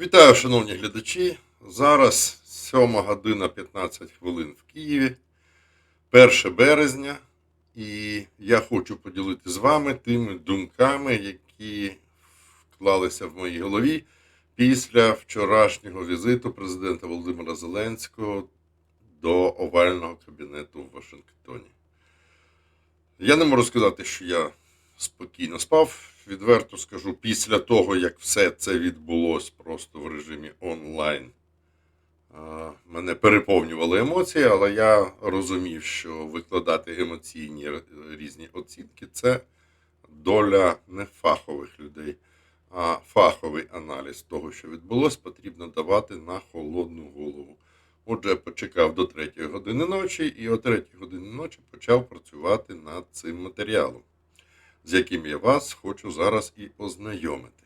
Вітаю, шановні глядачі. Зараз 7 година 15 хвилин в Києві, 1 березня, і я хочу поділитися з вами тими думками, які вклалися в моїй голові після вчорашнього візиту президента Володимира Зеленського до овального кабінету в Вашингтоні. Я не можу сказати, що я спокійно спав. Відверто скажу, після того, як все це відбулось просто в режимі онлайн, мене переповнювали емоції, але я розумів, що викладати емоційні різні оцінки це доля не фахових людей, а фаховий аналіз того, що відбулось, потрібно давати на холодну голову. Отже, почекав до 3 години ночі і о 3 годині ночі почав працювати над цим матеріалом з яким я вас хочу зараз і ознайомити.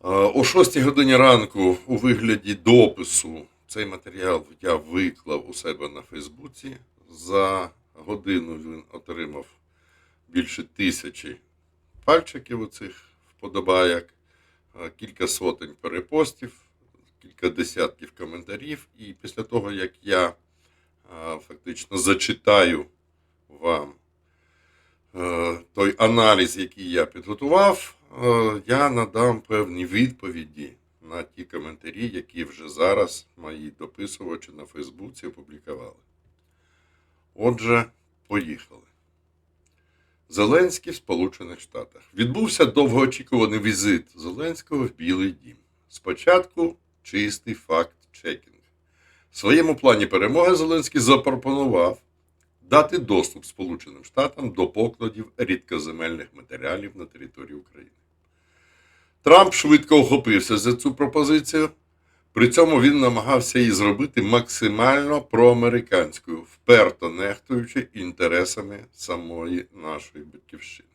О 6 годині ранку у вигляді допису цей матеріал я виклав у себе на Фейсбуці. За годину він отримав більше тисячі пальчиків у цих вподобаяк, кілька сотень перепостів, кілька десятків коментарів. І після того, як я фактично зачитаю вам той аналіз, який я підготував, е, я надам певні відповіді на ті коментарі, які вже зараз мої дописувачі на Фейсбуці опублікували. Отже, поїхали. Зеленський в Сполучених Штатах. Відбувся довгоочікуваний візит Зеленського в Білий Дім. Спочатку чистий факт чекінг. В своєму плані перемоги Зеленський запропонував дати доступ Сполученим Штатам до покладів рідкоземельних матеріалів на території України. Трамп швидко охопився за цю пропозицію. При цьому він намагався її зробити максимально проамериканською, вперто нехтуючи інтересами самої нашої батьківщини.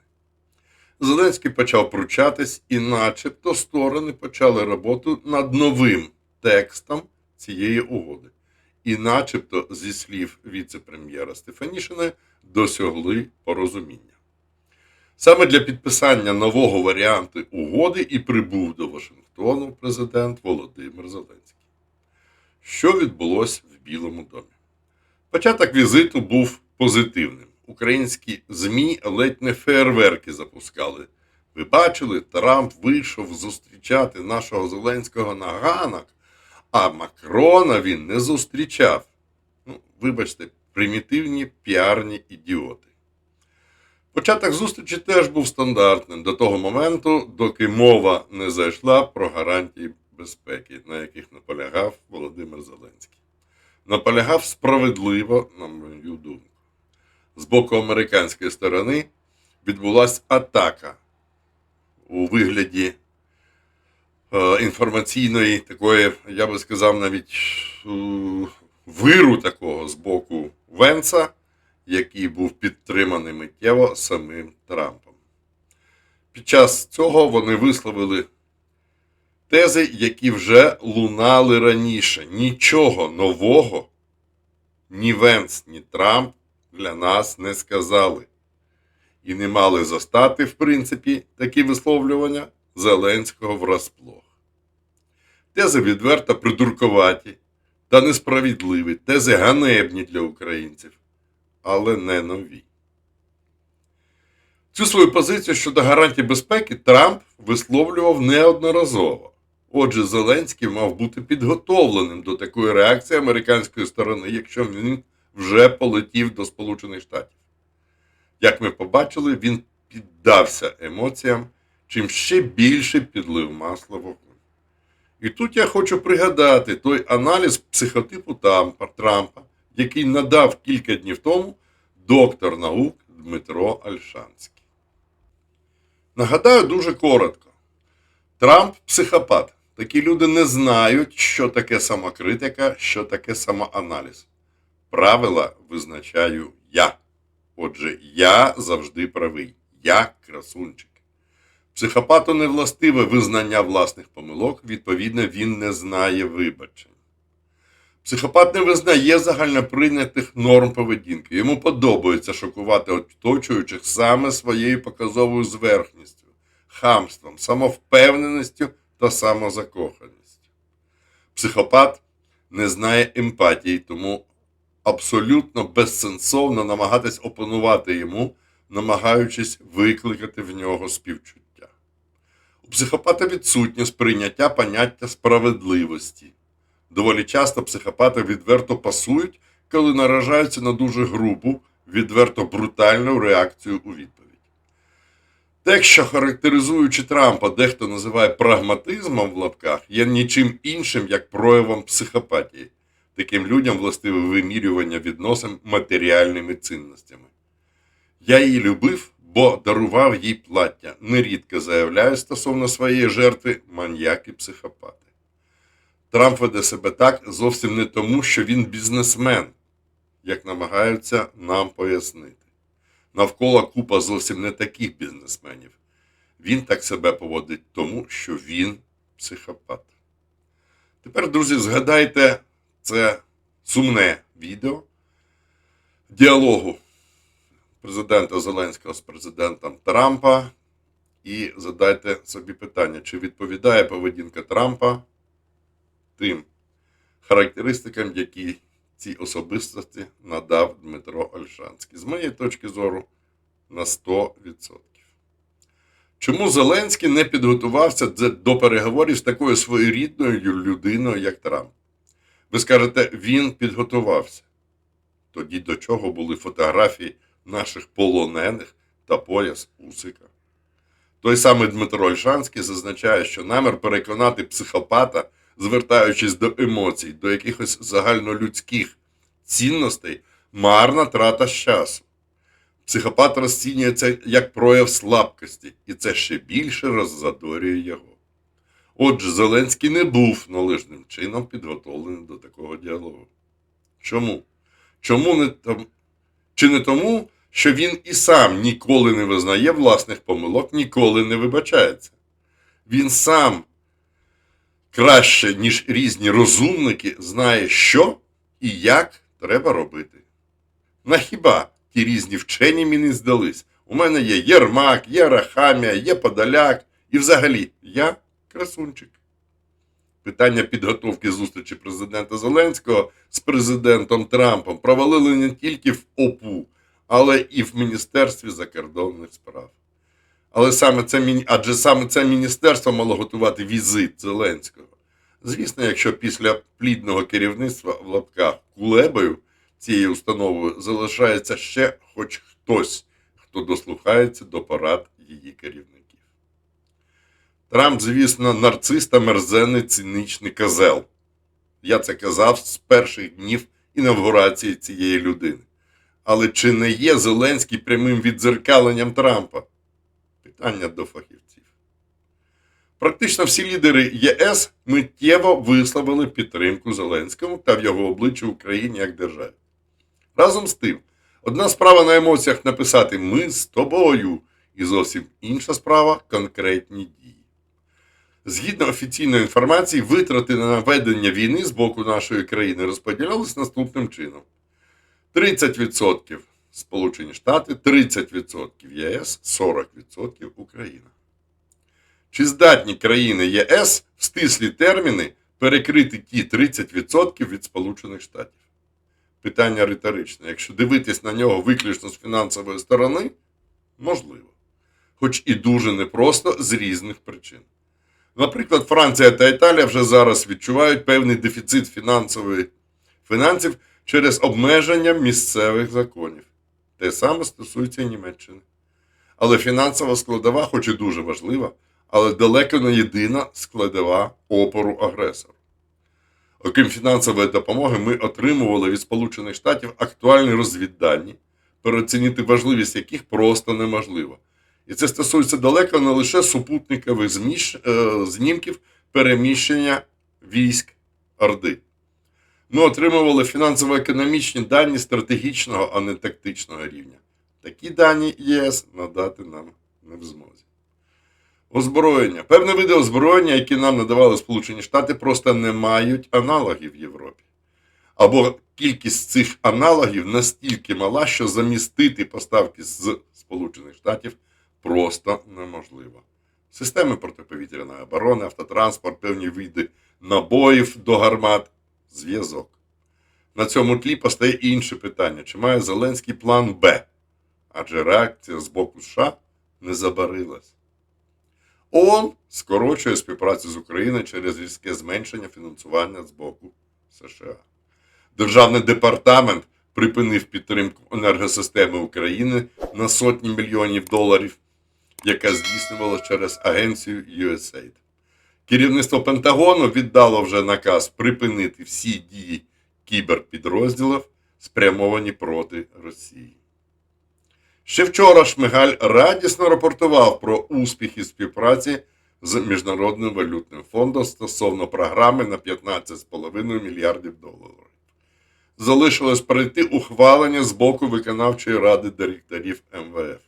Зеленський почав пручатись, і начебто сторони почали роботу над новим текстом цієї угоди і начебто, зі слів віце-прем'єра Стефанішина, досягли порозуміння. Саме для підписання нового варіанту угоди і прибув до Вашингтону президент Володимир Зеленський. Що відбулося в Білому домі? Початок візиту був позитивним. Українські ЗМІ ледь не фейерверки запускали. Ви бачили, Трамп вийшов зустрічати нашого Зеленського на ганок, а Макрона він не зустрічав. Ну, вибачте, примітивні піарні ідіоти. Початок зустрічі теж був стандартним до того моменту, доки мова не зайшла про гарантії безпеки, на яких наполягав Володимир Зеленський. Наполягав справедливо, на мою думку. З боку американської сторони відбулася атака у вигляді інформаційної такої, я би сказав, навіть е, виру такого з боку Венца, який був підтриманий миттєво самим Трампом. Під час цього вони висловили тези, які вже лунали раніше. Нічого нового ні Венц, ні Трамп для нас не сказали. І не мали застати, в принципі, такі висловлювання Зеленського врасплох. Тези відверто придуркуваті та несправедливі, тези ганебні для українців, але не нові. Цю свою позицію щодо гарантій безпеки Трамп висловлював неодноразово. Отже, Зеленський мав бути підготовленим до такої реакції американської сторони, якщо він вже полетів до Сполучених Штатів. Як ми побачили, він піддався емоціям, чим ще більше підлив масло в вогонь. І тут я хочу пригадати той аналіз психотипу Трампа, який надав кілька днів тому доктор наук Дмитро Альшанський. Нагадаю дуже коротко. Трамп психопат. Такі люди не знають, що таке самокритика, що таке самоаналіз. Правила визначаю я. Отже, я завжди правий. Я красунчик. Психопату не властиве визнання власних помилок, відповідно, він не знає вибачень. Психопат не визнає загальноприйнятих норм поведінки. Йому подобається шокувати оточуючих саме своєю показовою зверхністю, хамством, самовпевненістю та самозакоханістю. Психопат не знає емпатії, тому абсолютно безсенсовно намагатись опанувати йому, намагаючись викликати в нього співчуття. У психопата відсутнє сприйняття поняття справедливості. Доволі часто психопати відверто пасують, коли наражаються на дуже грубу, відверто брутальну реакцію у відповідь. Те, що характеризуючи Трампа, дехто називає прагматизмом в лапках, є нічим іншим, як проявом психопатії. Таким людям властиве вимірювання відносин матеріальними цінностями. Я її любив, бо дарував їй плаття. Нерідко заявляю стосовно своєї жертви маньяки психопати. Трамп веде себе так зовсім не тому, що він бізнесмен, як намагаються нам пояснити. Навколо купа зовсім не таких бізнесменів. Він так себе поводить тому, що він психопат. Тепер, друзі, згадайте це сумне відео діалогу президента Зеленського з президентом Трампа. І задайте собі питання, чи відповідає поведінка Трампа тим характеристикам, які цій особистості надав Дмитро Ольшанський. З моєї точки зору, на 100%. Чому Зеленський не підготувався до переговорів з такою своєрідною людиною, як Трамп? Ви скажете, він підготувався. Тоді до чого були фотографії наших полонених та пояс Усика? Той самий Дмитро Ольшанський зазначає, що намір переконати психопата, звертаючись до емоцій, до якихось загальнолюдських цінностей, марна трата часу. Психопат розцінює це як прояв слабкості, і це ще більше роззадорює його. Отже, Зеленський не був належним чином підготовлений до такого діалогу. Чому? Чому не там? Чи не тому, що він і сам ніколи не визнає власних помилок, ніколи не вибачається? Він сам краще, ніж різні розумники, знає, що і як треба робити. На хіба ті різні вчені мені здались? У мене є Єрмак, є Рахамія, є Подоляк, і взагалі я красунчик. Питання підготовки зустрічі президента Зеленського з президентом Трампом провалили не тільки в ОПУ, але і в Міністерстві закордонних справ. Але саме це, адже саме це міністерство мало готувати візит Зеленського. Звісно, якщо після плідного керівництва в лапках кулебою цією установою залишається ще хоч хтось, хто дослухається до порад її керівників. Трамп, звісно, нарцис та мерзенний цинічний козел. Я це казав з перших днів інавгурації цієї людини. Але чи не є Зеленський прямим віддзеркаленням Трампа? Питання до фахівців. Практично всі лідери ЄС миттєво висловили підтримку Зеленському та в його обличчі Україні як державі. Разом з тим, одна справа на емоціях написати Ми з тобою, і зовсім інша справа конкретні дії. Згідно офіційної інформації, витрати на ведення війни з боку нашої країни розподілялись наступним чином: 30% Сполучені Штати, 30% ЄС, 40% Україна. Чи здатні країни ЄС в стислі терміни перекрити ті 30% від Сполучених Штатів? Питання риторичне. Якщо дивитись на нього виключно з фінансової сторони, можливо. Хоч і дуже непросто з різних причин. Наприклад, Франція та Італія вже зараз відчувають певний дефіцит фінансової фінансів через обмеження місцевих законів. Те саме стосується і Німеччини. Але фінансова складова, хоч і дуже важлива, але далеко не єдина складова опору агресору. Окрім фінансової допомоги, ми отримували від Сполучених Штатів актуальні розвіддані, переоцінити важливість яких просто неможливо. І це стосується далеко не лише супутникових е, знімків переміщення військ Орди. Ми отримували фінансово-економічні дані стратегічного, а не тактичного рівня. Такі дані ЄС надати нам не в змозі. Озброєння. Певне види озброєння, які нам надавали Сполучені Штати, просто не мають аналогів в Європі. Або кількість цих аналогів настільки мала, що замістити поставки з Сполучених Штатів просто неможливо. системи протиповітряної оборони, автотранспорт, певні види набоїв до гармат, зв'язок. На цьому тлі постає інше питання: чи має Зеленський план Б? Адже реакція з боку США не забарилась. ООН скорочує співпрацю з Україною через різке зменшення фінансування з боку США. Державний департамент припинив підтримку енергосистеми України на сотні мільйонів доларів, яка здійснювалася через агенцію USAID. Керівництво Пентагону віддало вже наказ припинити всі дії кіберпідрозділів, спрямовані проти Росії. Ще вчора Шмигаль радісно рапортував про успіхи співпраці з Міжнародним валютним фондом стосовно програми на 15,5 мільярдів доларів. Залишилось перейти ухвалення з боку виконавчої ради директорів МВФ.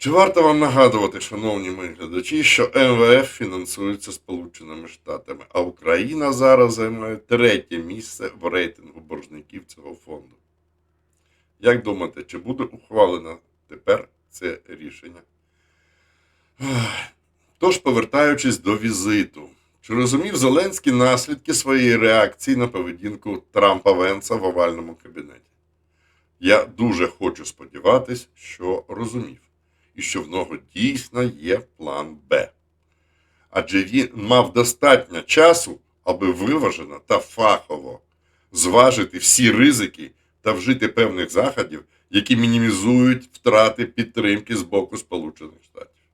Чи варто вам нагадувати, шановні мої глядачі, що МВФ фінансується Сполученими Штатами, а Україна зараз займає третє місце в рейтингу боржників цього фонду? Як думаєте, чи буде ухвалено тепер це рішення? Тож, повертаючись до візиту, чи розумів Зеленський наслідки своєї реакції на поведінку Трампа Венса в овальному кабінеті? Я дуже хочу сподіватись, що розумів, і що в нього дійсно є план Б. Адже він мав достатньо часу, аби виважено та фахово зважити всі ризики та вжити певних заходів, які мінімізують втрати підтримки з боку Сполучених Штатів.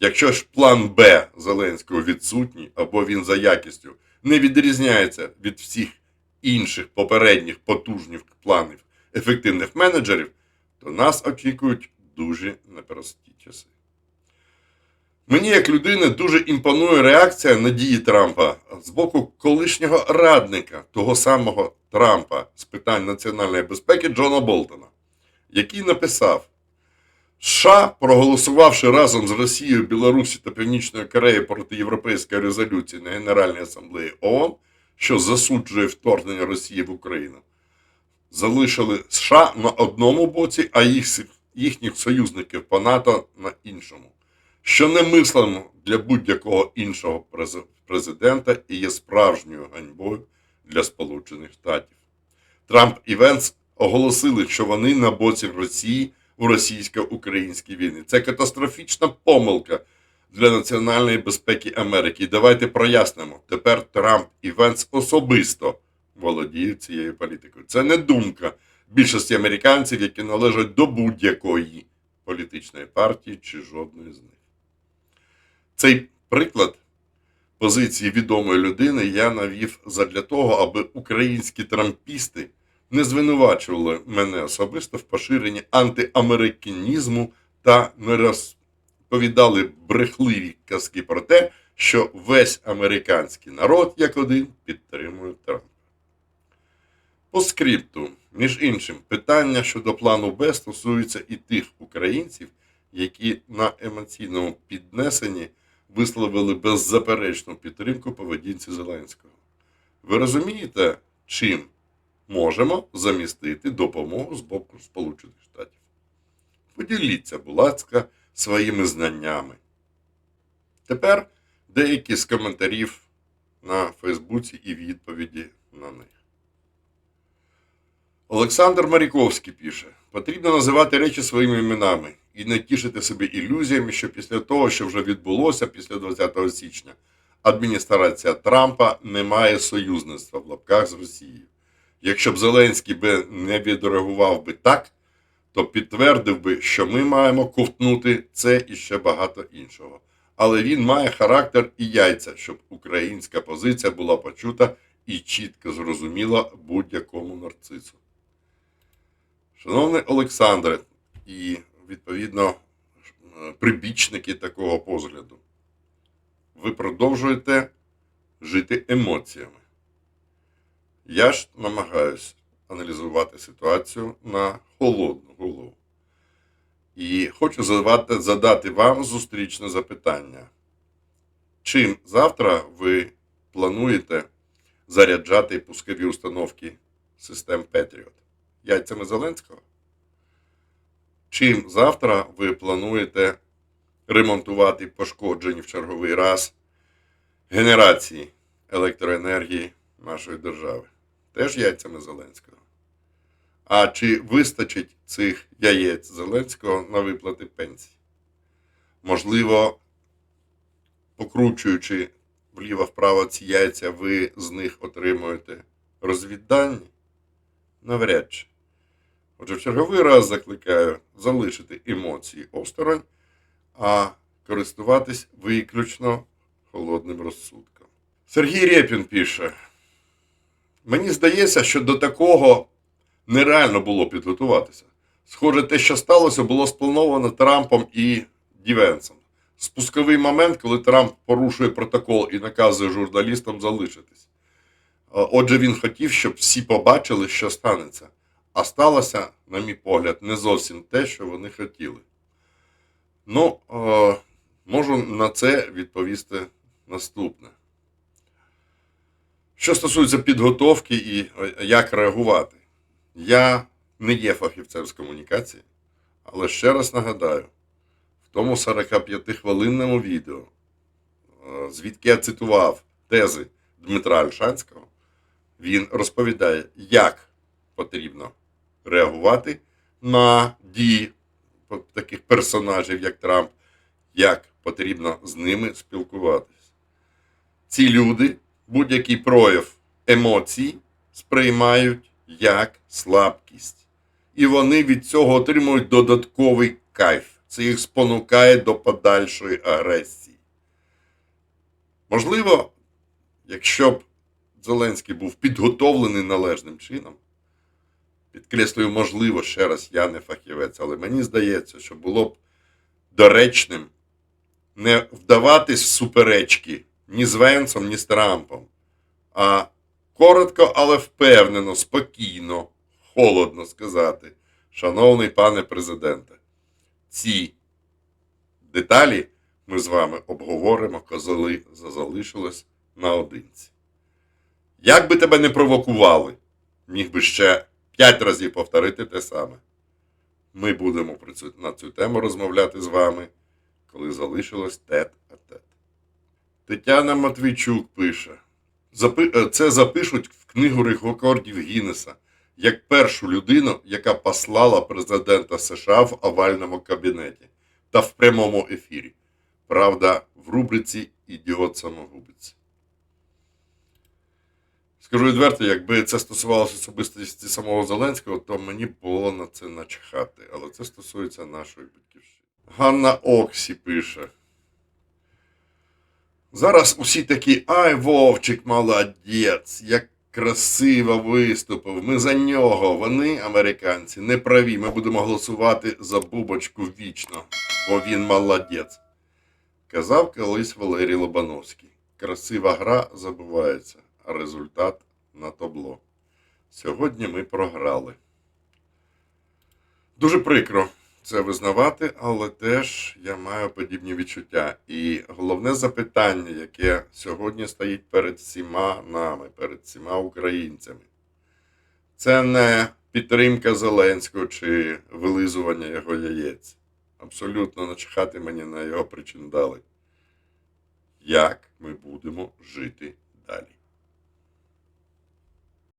Якщо ж план Б Зеленського відсутній або він за якістю не відрізняється від всіх інших попередніх потужних планів ефективних менеджерів, то нас очікують дуже непрості часи. Мені, як людини, дуже імпонує реакція на дії Трампа з боку колишнього радника того самого Трампа з питань національної безпеки Джона Болтона, який написав: США, проголосувавши разом з Росією, Білорусі та Північною Кореєю проти Європейської резолюції на Генеральній асамблеї ООН, що засуджує вторгнення Росії в Україну, залишили США на одному боці, а їх, їхніх союзників по НАТО на іншому що немислимо для будь-якого іншого президента і є справжньою ганьбою для Сполучених Штатів. Трамп і Венс оголосили, що вони на боці Росії у російсько-українській війні. Це катастрофічна помилка для національної безпеки Америки. І давайте прояснимо. Тепер Трамп і Венс особисто володіють цією політикою. Це не думка більшості американців, які належать до будь-якої політичної партії чи жодної з них. Цей приклад позиції відомої людини я навів задля того, аби українські трампісти не звинувачували мене особисто в поширенні антиамериканізму та не розповідали брехливі казки про те, що весь американський народ, як один, підтримує Трампа. По скрипту, між іншим, питання щодо плану Б стосується і тих українців, які на емоційному піднесенні висловили беззаперечну підтримку поведінці Зеленського. Ви розумієте, чим можемо замістити допомогу з боку Сполучених Штатів? Поділіться, будь ласка, своїми знаннями. Тепер деякі з коментарів на Фейсбуці і відповіді на них. Олександр Маріковський пише: потрібно називати речі своїми іменами і не тішити себе ілюзіями, що після того, що вже відбулося після 20 січня, адміністрація Трампа не має союзництва в лапках з Росією. Якщо б Зеленський би не відреагував би так, то підтвердив би, що ми маємо ковтнути це і ще багато іншого. Але він має характер і яйця, щоб українська позиція була почута і чітко зрозуміла будь-якому нарцису. Шановний Олександре, і відповідно прибічники такого погляду, ви продовжуєте жити емоціями. Я ж намагаюся аналізувати ситуацію на холодну голову. І хочу задати, задати вам зустрічне запитання. Чим завтра ви плануєте заряджати пускові установки систем Patriot? Яйцями Зеленського? Чим завтра ви плануєте ремонтувати пошкоджені в черговий раз генерації електроенергії нашої держави. Теж яйцями Зеленського. А чи вистачить цих яєць Зеленського на виплати пенсій? Можливо, покручуючи вліво-вправо ці яйця, ви з них отримуєте розвіддані? Навряд чи. Отже, в черговий раз закликаю залишити емоції осторонь, а користуватись виключно холодним розсудком. Сергій Рєпін пише: Мені здається, що до такого нереально було підготуватися. Схоже, те, що сталося, було сплановано Трампом і Дівенсом. Спусковий момент, коли Трамп порушує протокол і наказує журналістам залишитись. Отже, він хотів, щоб всі побачили, що станеться. А сталося, на мій погляд, не зовсім те, що вони хотіли. Ну, е, можу на це відповісти наступне. Що стосується підготовки і е, як реагувати, я не є фахівцем з комунікації, але ще раз нагадаю, в тому 45-хвилинному відео, е, звідки я цитував тези Дмитра Альшанського, він розповідає, як потрібно реагувати на дії таких персонажів, як Трамп, як потрібно з ними спілкуватись. Ці люди будь-який прояв емоцій сприймають як слабкість. І вони від цього отримують додатковий кайф. Це їх спонукає до подальшої агресії. Можливо, якщо б Зеленський був підготовлений належним чином, підкреслюю, можливо, ще раз, я не фахівець, але мені здається, що було б доречним не вдаватись в суперечки ні з Венсом, ні з Трампом, а коротко, але впевнено, спокійно, холодно сказати, шановний пане президенте, ці деталі ми з вами обговоримо, коли залишилось наодинці. Як би тебе не провокували, міг би ще п'ять разів повторити те саме. Ми будемо на цю тему розмовляти з вами, коли залишилось тет а тет. Тетяна Матвійчук пише: е, це запишуть в книгу рекордів Гіннеса як першу людину, яка послала президента США в овальному кабінеті та в прямому ефірі. Правда, в рубриці Ідіот самогубець. Скажу відверто, якби це стосувалося особистості самого Зеленського, то мені було на це начхати. Але це стосується нашої батьківщини. Ганна Оксі пише. Зараз усі такі, ай, Вовчик, молодець, як красиво виступив. Ми за нього. Вони, американці, не праві. Ми будемо голосувати за бубочку вічно, бо він молодець. Казав колись Валерій Лобановський. Красива гра забувається, результат на табло. Сьогодні ми програли. Дуже прикро це визнавати, але теж я маю подібні відчуття. І головне запитання, яке сьогодні стоїть перед всіма нами, перед всіма українцями, це не підтримка Зеленського чи вилизування його яєць. Абсолютно начхати мені на його причиндали. Як ми будемо жити далі?